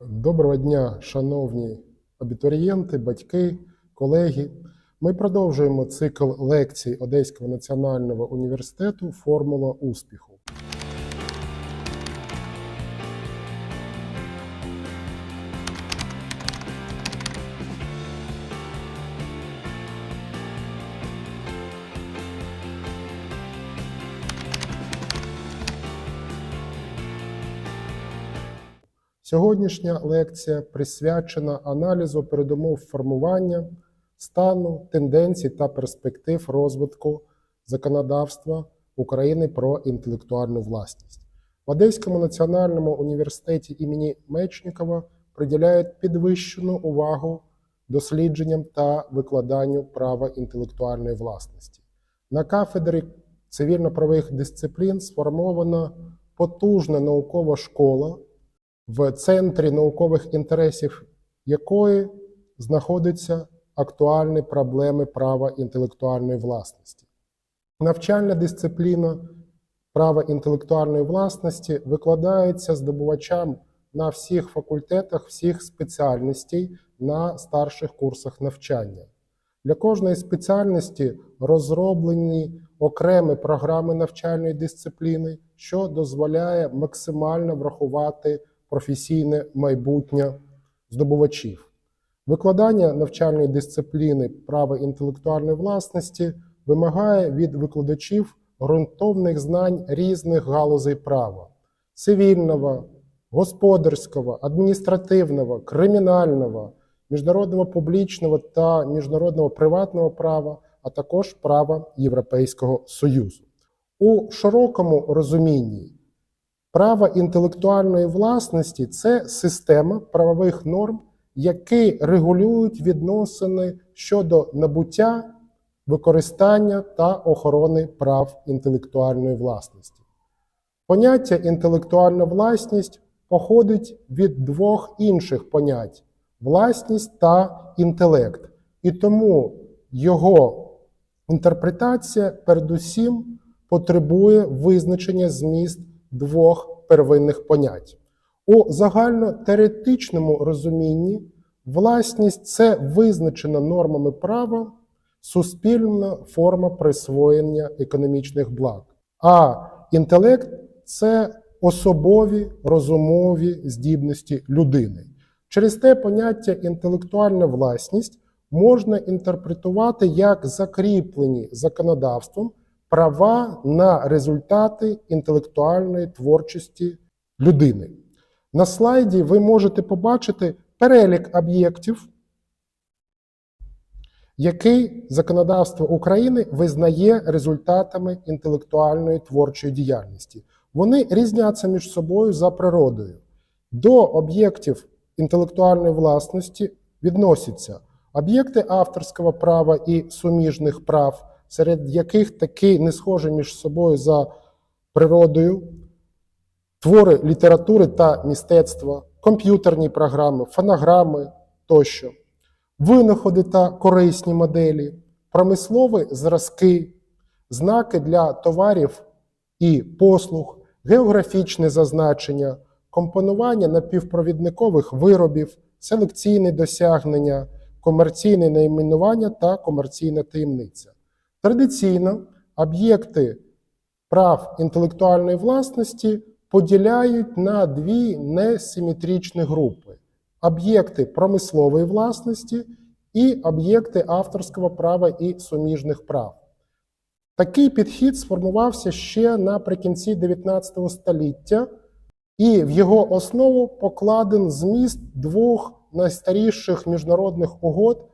Доброго дня, шановні абітурієнти, батьки, колеги. Ми продовжуємо цикл лекцій Одеського національного університету Формула успіху. Сьогоднішня лекція присвячена аналізу передумов формування стану, тенденцій та перспектив розвитку законодавства України про інтелектуальну власність. В Одеському національному університеті імені Мечникова приділяють підвищену увагу дослідженням та викладанню права інтелектуальної власності. На кафедрі цивільно-правових дисциплін сформована потужна наукова школа в центрі наукових інтересів якої знаходяться актуальні проблеми права інтелектуальної власності. Навчальна дисципліна права інтелектуальної власності викладається здобувачам на всіх факультетах, всіх спеціальностей на старших курсах навчання. Для кожної спеціальності розроблені окремі програми навчальної дисципліни, що дозволяє максимально врахувати професійне майбутнє здобувачів. Викладання навчальної дисципліни права інтелектуальної власності вимагає від викладачів ґрунтовних знань різних галузей права цивільного, господарського, адміністративного, кримінального, міжнародного публічного та міжнародного приватного права, а також права Європейського Союзу. У широкому розумінні Право інтелектуальної власності це система правових норм, які регулюють відносини щодо набуття, використання та охорони прав інтелектуальної власності. Поняття інтелектуальна власність походить від двох інших понять власність та інтелект, і тому його інтерпретація передусім потребує визначення зміст двох первинних понять. У загальнотеоретичному розумінні власність це визначена нормами права суспільна форма присвоєння економічних благ, а інтелект це особові розумові здібності людини. Через те поняття інтелектуальна власність можна інтерпретувати як закріплені законодавством права на результати інтелектуальної творчості людини. На слайді ви можете побачити перелік об'єктів, який законодавство України визнає результатами інтелектуальної творчої діяльності. Вони різняться між собою за природою. До об'єктів інтелектуальної власності відносяться об'єкти авторського права і суміжних прав серед яких таки не схожі між собою за природою, твори літератури та мистецтва, комп'ютерні програми, фонограми тощо, винаходи та корисні моделі, промислові зразки, знаки для товарів і послуг, географічне зазначення, компонування напівпровідникових виробів, селекційне досягнення, комерційне найменування та комерційна таємниця. Традиційно об'єкти прав інтелектуальної власності поділяють на дві несиметричні групи: об'єкти промислової власності і об'єкти авторського права і суміжних прав. Такий підхід сформувався ще наприкінці 19 століття, і в його основу покладен зміст двох найстаріших міжнародних угод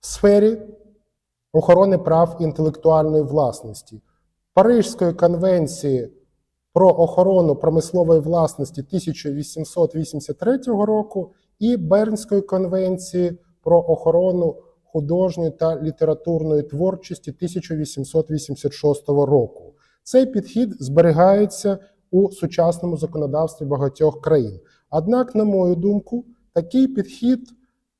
в сфері охорони прав інтелектуальної власності, Парижської конвенції про охорону промислової власності 1883 року і Бернської конвенції про охорону художньої та літературної творчості 1886 року. Цей підхід зберігається у сучасному законодавстві багатьох країн. Однак, на мою думку, такий підхід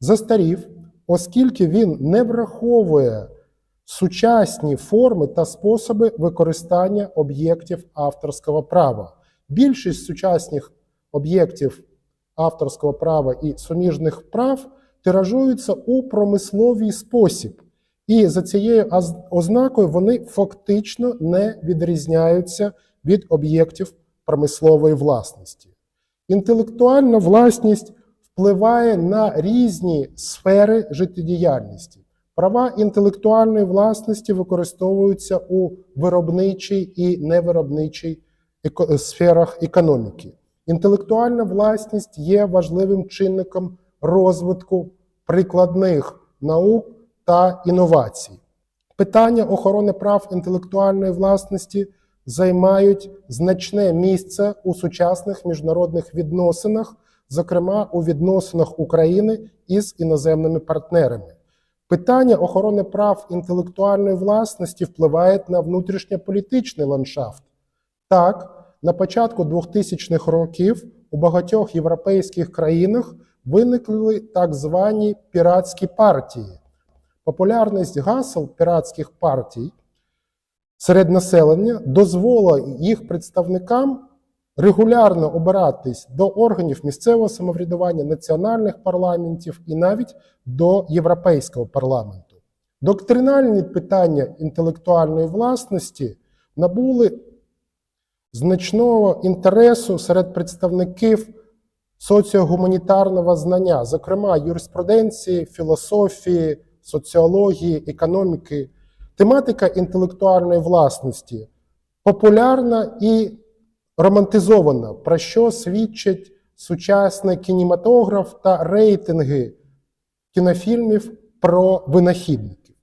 застарів, оскільки він не враховує сучасні форми та способи використання об'єктів авторського права. Більшість сучасних об'єктів авторського права і суміжних прав тиражуються у промисловий спосіб. І за цією ознакою вони фактично не відрізняються від об'єктів промислової власності. Інтелектуальна власність впливає на різні сфери життєдіяльності. Права інтелектуальної власності використовуються у виробничій і невиробничій еко- сферах економіки. Інтелектуальна власність є важливим чинником розвитку прикладних наук та інновацій. Питання охорони прав інтелектуальної власності займають значне місце у сучасних міжнародних відносинах, зокрема у відносинах України із іноземними партнерами. Питання охорони прав інтелектуальної власності впливають на внутрішньополітичний ландшафт. Так, на початку 2000-х років у багатьох європейських країнах виникли так звані піратські партії. Популярність гасел піратських партій серед населення дозволила їх представникам регулярно обиратись до органів місцевого самоврядування, національних парламентів і навіть до Європейського парламенту. Доктринальні питання інтелектуальної власності набули значного інтересу серед представників соціогуманітарного знання, зокрема юриспруденції, філософії, соціології, економіки. Тематика інтелектуальної власності популярна і романтизована, про що свідчить сучасний кінематограф та рейтинги кінофільмів про винахідників.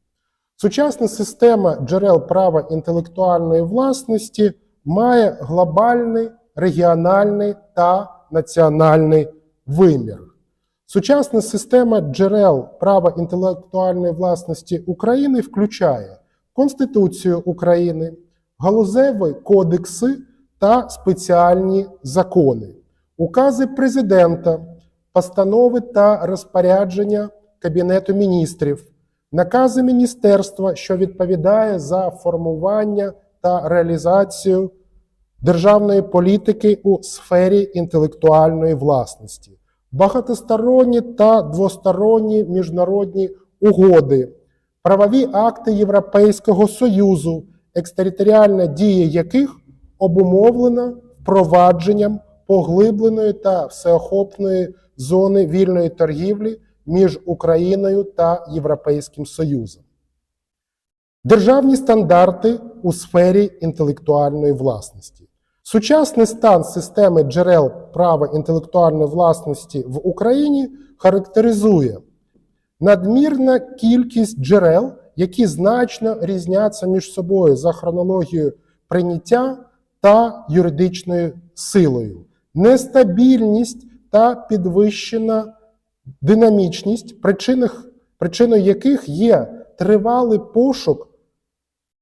Сучасна система джерел права інтелектуальної власності має глобальний, регіональний та національний вимір. Сучасна система джерел права інтелектуальної власності України включає Конституцію України, галузеві кодекси та спеціальні закони, укази президента, постанови та розпорядження Кабінету міністрів, накази міністерства, що відповідає за формування та реалізацію державної політики у сфері інтелектуальної власності, багатосторонні та двосторонні міжнародні угоди, правові акти Європейського Союзу, екстериторіальна дія яких обумовлена впровадженням поглибленої та всеохопної зони вільної торгівлі між Україною та Європейським Союзом. Державні стандарти у сфері інтелектуальної власності. Сучасний стан системи джерел права інтелектуальної власності в Україні характеризує надмірна кількість джерел, які значно різняться між собою за хронологією прийняття та юридичною силою, нестабільність та підвищена динамічність, причиною яких є тривалий пошук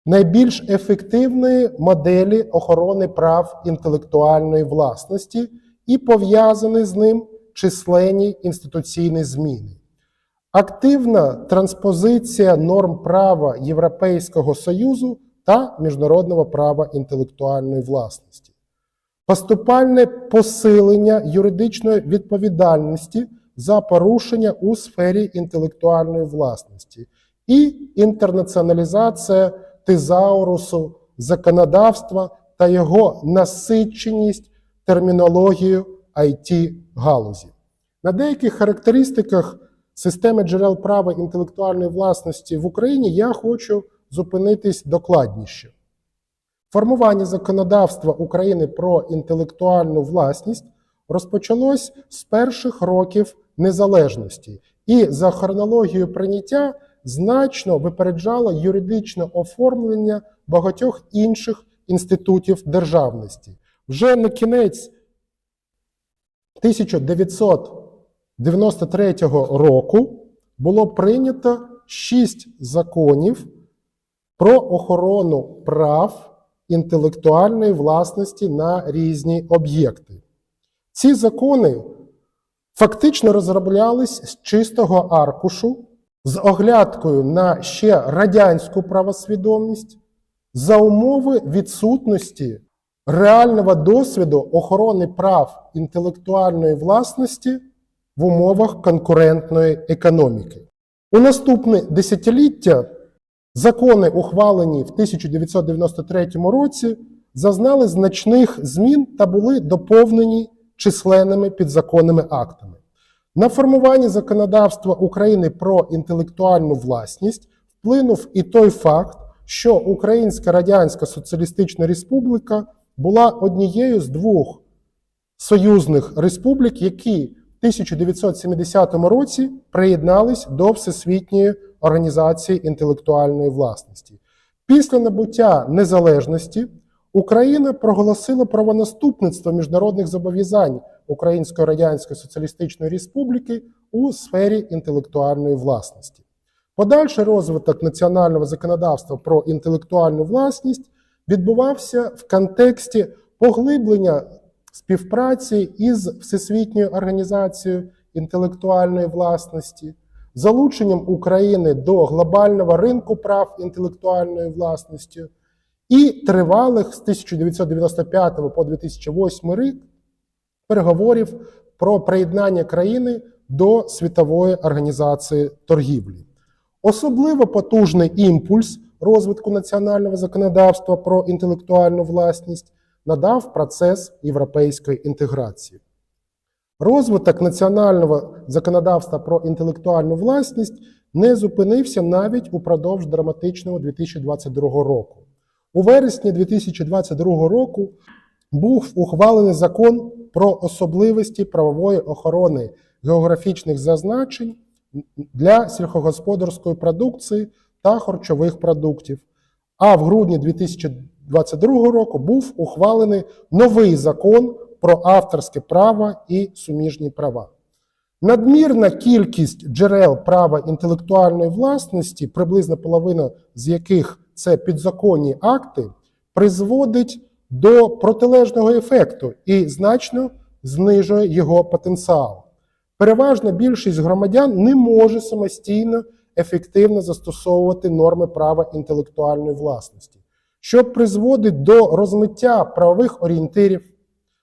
найбільш ефективної моделі охорони прав інтелектуальної власності і пов'язані з ним численні інституційні зміни. Активна транспозиція норм права Європейського Союзу та міжнародного права інтелектуальної власності, поступальне посилення юридичної відповідальності за порушення у сфері інтелектуальної власності і інтернаціоналізація тезаурусу законодавства та його насиченість термінологією it галузі. На деяких характеристиках системи джерел права інтелектуальної власності в Україні я хочу зупинитись докладніше. Формування законодавства України про інтелектуальну власність розпочалось з перших років незалежності і за хронологією прийняття значно випереджало юридичне оформлення багатьох інших інститутів державності. Вже на кінець 1993 року було прийнято шість законів про охорону прав інтелектуальної власності на різні об'єкти. Ці закони фактично розроблялись з чистого аркушу, з оглядкою на ще радянську правосвідомість за умови відсутності реального досвіду охорони прав інтелектуальної власності в умовах конкурентної економіки. У наступне десятиліття закони, ухвалені в 1993 році, зазнали значних змін та були доповнені численними підзаконними актами. На формування законодавства України про інтелектуальну власність вплинув і той факт, що Українська Радянська Соціалістична Республіка була однією з двох союзних республік, які в 1970 році приєднались до Всесвітньої організації інтелектуальної власності. Після набуття незалежності Україна проголосила правонаступництво міжнародних зобов'язань Української Радянської Соціалістичної Республіки у сфері інтелектуальної власності. Подальший розвиток національного законодавства про інтелектуальну власність відбувався в контексті поглиблення співпраці із Всесвітньою організацією інтелектуальної власності, залученням України до глобального ринку прав інтелектуальної власності і тривалих з 1995 по 2008 рік переговорів про приєднання країни до Світової організації торгівлі. Особливо потужний імпульс розвитку національного законодавства про інтелектуальну власність надав процес європейської інтеграції. Розвиток національного законодавства про інтелектуальну власність не зупинився навіть упродовж драматичного 2022 року. У вересні 2022 року був ухвалений закон про особливості правової охорони географічних зазначень для сільськогосподарської продукції та харчових продуктів. А в грудні 2022 року був ухвалений новий закон про авторське право і суміжні права. Надмірна кількість джерел права інтелектуальної власності, приблизно половина з яких це підзаконні акти, призводить до протилежного ефекту і значно знижує його потенціал. Переважна більшість громадян не може самостійно ефективно застосовувати норми права інтелектуальної власності, що призводить до розмиття правових орієнтирів,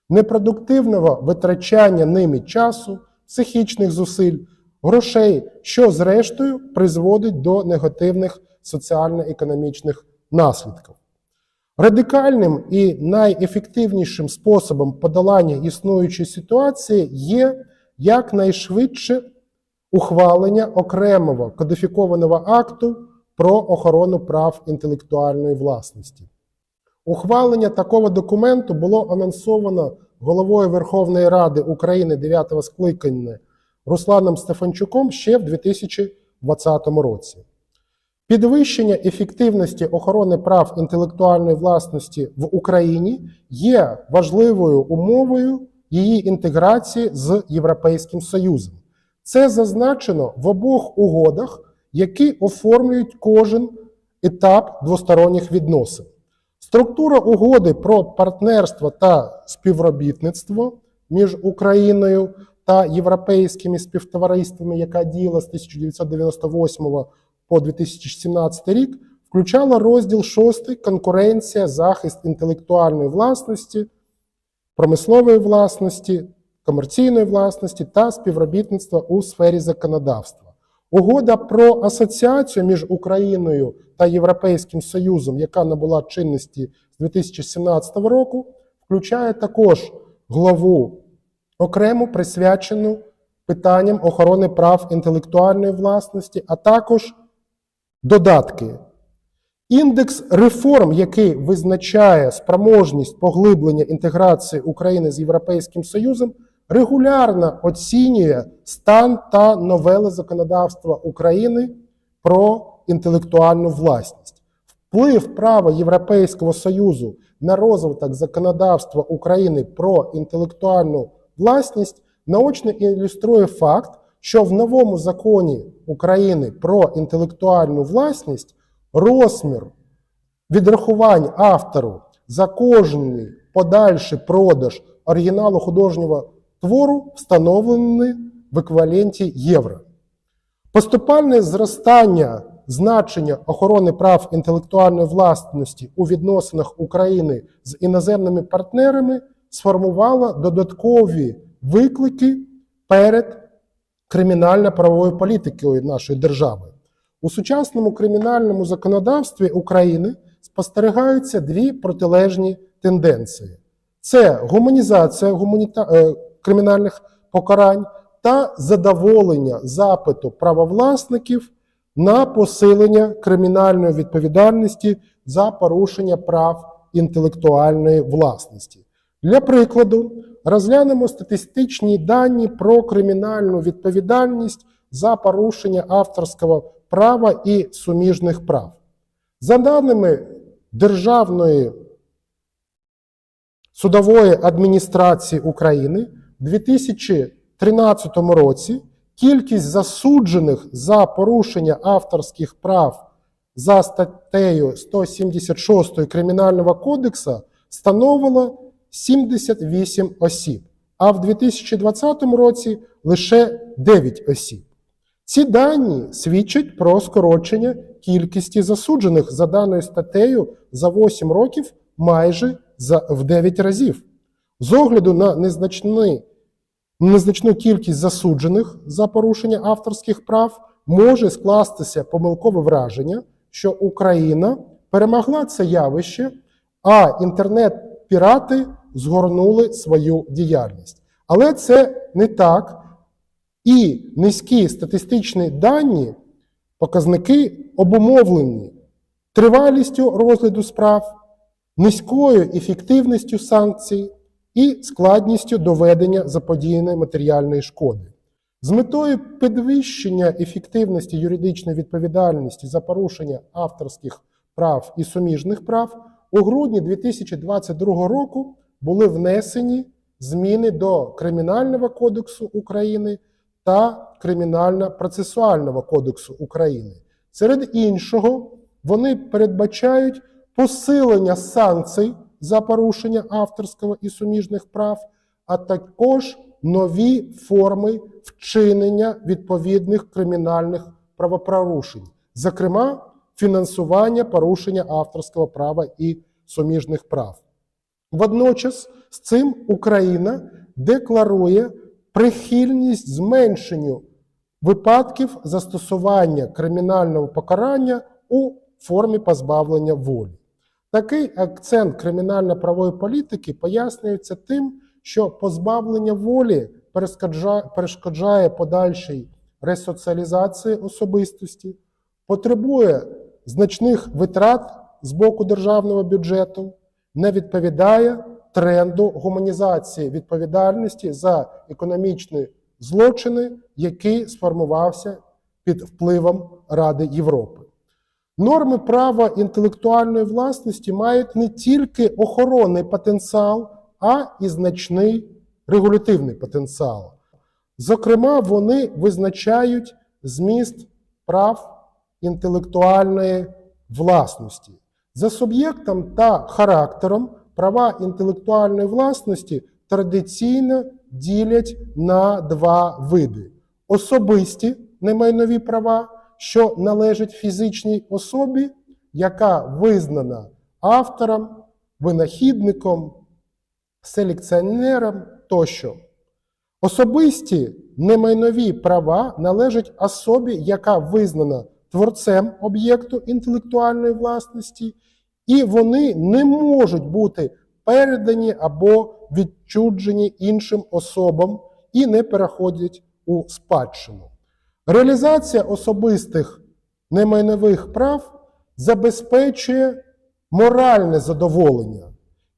непродуктивного витрачання ними часу, психічних зусиль, грошей, що зрештою призводить до негативних соціально-економічних наслідків. Радикальним і найефективнішим способом подолання існуючої ситуації є якнайшвидше ухвалення окремого кодифікованого акту про охорону прав інтелектуальної власності. Ухвалення такого документу було анонсовано головою Верховної Ради України 9 скликання Русланом Стефанчуком ще в 2020 році. Підвищення ефективності охорони прав інтелектуальної власності в Україні є важливою умовою її інтеграції з Європейським Союзом. Це зазначено в обох угодах, які оформлюють кожен етап двосторонніх відносин. Структура угоди про партнерство та співробітництво між Україною та європейськими співтовариствами, яка діяла з 1998 по 2017 рік, включала розділ 6 конкуренція, захист інтелектуальної власності, промислової власності, комерційної власності та співробітництва у сфері законодавства. Угода про асоціацію між Україною та Європейським Союзом, яка набула чинності з 2017 року, включає також главу окрему присвячену питанням охорони прав інтелектуальної власності, а також додатки. Індекс реформ, який визначає спроможність поглиблення інтеграції України з Європейським Союзом, регулярно оцінює стан та новели законодавства України про інтелектуальну власність. Вплив права Європейського Союзу на розвиток законодавства України про інтелектуальну власність наочно ілюструє факт, що в новому законі України про інтелектуальну власність розмір відрахувань автору за кожний подальший продаж оригіналу художнього твору встановлений в еквіваленті євро. Поступальне зростання значення охорони прав інтелектуальної власності у відносинах України з іноземними партнерами сформувала додаткові виклики перед кримінально-правовою політикою нашої держави. У сучасному кримінальному законодавстві України спостерігаються дві протилежні тенденції: це гуманізація гуманіта... кримінальних покарань та задоволення запиту правовласників на посилення кримінальної відповідальності за порушення прав інтелектуальної власності. Для прикладу, розглянемо статистичні дані про кримінальну відповідальність за порушення авторського права і суміжних прав. За даними Державної судової адміністрації України, 2013 році кількість засуджених за порушення авторських прав за статтею 176 Кримінального кодексу становила 78 осіб, а в 2020 році лише 9 осіб. Ці дані свідчать про скорочення кількості засуджених за даною статтею за 8 років майже за, в 9 разів. З огляду на незначний, незначну кількість засуджених за порушення авторських прав може скластися помилкове враження, що Україна перемогла це явище, а інтернет-пірати згорнули свою діяльність. Але це не так. І низькі статистичні дані, показники обумовлені тривалістю розгляду справ, низькою ефективністю санкцій і складністю доведення заподіяної матеріальної шкоди. З метою підвищення ефективності юридичної відповідальності за порушення авторських прав і суміжних прав у грудні 2022 року були внесені зміни до Кримінального кодексу України та Кримінально-процесуального кодексу України. Серед іншого, вони передбачають посилення санкцій за порушення авторського і суміжних прав, а також нові форми вчинення відповідних кримінальних правопорушень, зокрема, фінансування порушення авторського права і суміжних прав. Водночас з цим Україна декларує прихильність зменшенню випадків застосування кримінального покарання у формі позбавлення волі. Такий акцент кримінально-правової політики пояснюється тим, що позбавлення волі перешкоджає подальшій ресоціалізації особистості, потребує значних витрат з боку державного бюджету, не відповідає тренду гуманізації відповідальності за економічні злочини, який сформувався під впливом Ради Європи. Норми права інтелектуальної власності мають не тільки охоронний потенціал, а і значний регулятивний потенціал. Зокрема, вони визначають зміст прав інтелектуальної власності. За суб'єктом та характером права інтелектуальної власності традиційно ділять на два види: особисті немайнові права, що належать фізичній особі, яка визнана автором, винахідником, селекціонером тощо. Особисті немайнові права належать особі, яка визнана творцем об'єкту інтелектуальної власності, і вони не можуть бути передані або відчуджені іншим особам і не переходять у спадщину. Реалізація особистих немайнових прав забезпечує моральне задоволення.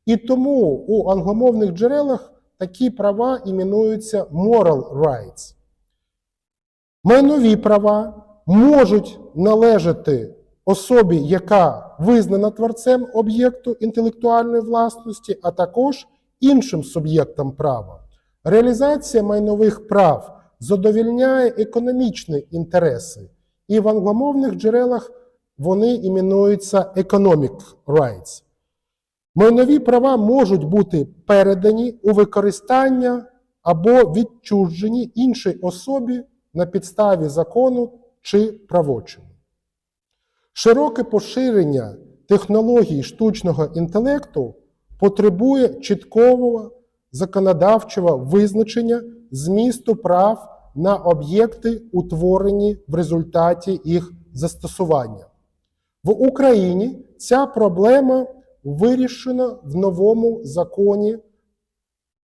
І тому у англомовних джерелах такі права іменуються moral rights. Майнові права можуть належати особі, яка визнана творцем об'єкту інтелектуальної власності, а також іншим суб'єктам права. Реалізація майнових прав задовільняє економічні інтереси, і в англомовних джерелах вони іменуються economic rights. Майнові права можуть бути передані у використання або відчужені іншій особі на підставі закону чи правочину. Широке поширення технологій штучного інтелекту потребує чіткого законодавчого визначення змісту прав на об'єкти, утворені в результаті їх застосування. В Україні ця проблема вирішена в новому законі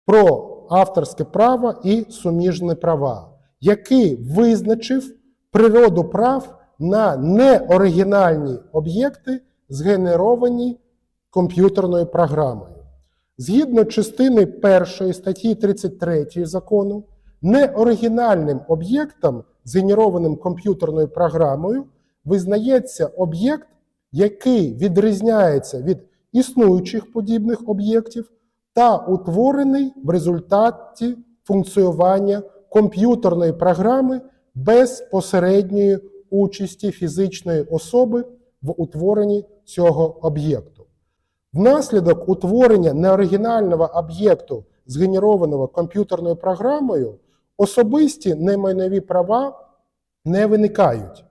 про авторське право і суміжні права, який визначив природу прав на неоригінальні об'єкти, згенеровані комп'ютерною програмою. Згідно частини 1 статті 33 закону, неоригінальним об'єктом, згенерованим комп'ютерною програмою, визнається об'єкт, який відрізняється від існуючих подібних об'єктів та утворений в результаті функціонування комп'ютерної програми без посередньої участі фізичної особи в утворенні цього об'єкту. Внаслідок утворення неоригінального об'єкту, згенерованого комп'ютерною програмою, особисті немайнові права не виникають.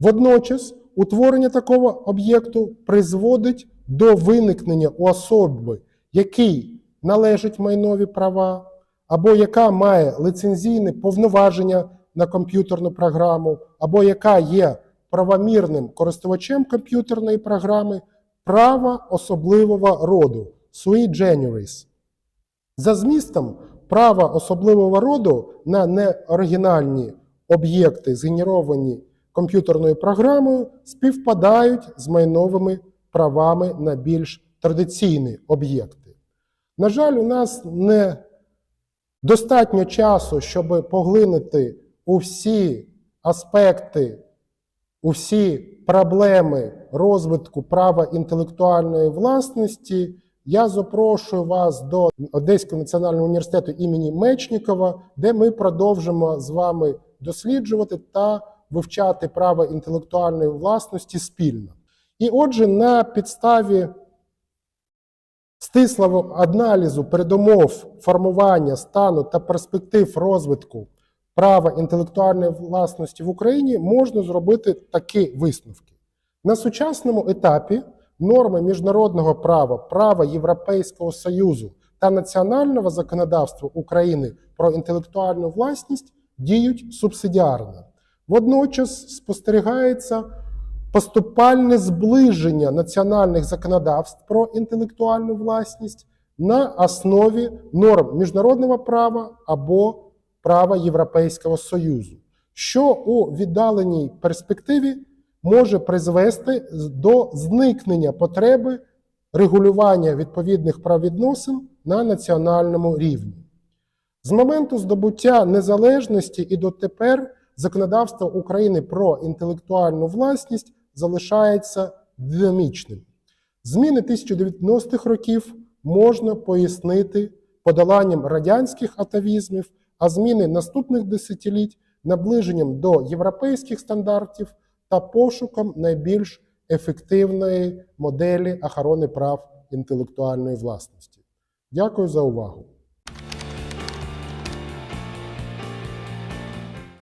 Водночас, утворення такого об'єкту призводить до виникнення у особи, якій належать майнові права, або яка має лицензійне повноваження на комп'ютерну програму, або яка є правомірним користувачем комп'ютерної програми, права особливого роду sui generis. За змістом, права особливого роду на неоригінальні об'єкти, згенеровані комп'ютерною програмою, співпадають з майновими правами на більш традиційні об'єкти. На жаль, у нас не достатньо часу, щоб поглинути у всі аспекти, у всі проблеми розвитку права інтелектуальної власності. Я запрошую вас до Одеського національного університету імені Мечнікова, де ми продовжимо з вами досліджувати та вивчати право інтелектуальної власності спільно. І отже, на підставі стислого аналізу передумов формування стану та перспектив розвитку права інтелектуальної власності в Україні можна зробити такі висновки. На сучасному етапі норми міжнародного права, права Європейського Союзу та національного законодавства України про інтелектуальну власність діють субсидіарно. Водночас спостерігається поступальне зближення національних законодавств про інтелектуальну власність на основі норм міжнародного права або права Європейського Союзу, що у віддаленій перспективі може призвести до зникнення потреби регулювання відповідних правовідносин на національному рівні. З моменту здобуття незалежності і дотепер законодавство України про інтелектуальну власність залишається динамічним. Зміни 1990-х років можна пояснити подоланням радянських атавізмів, а зміни наступних десятиліть наближенням до європейських стандартів та пошуком найбільш ефективної моделі охорони прав інтелектуальної власності. Дякую за увагу.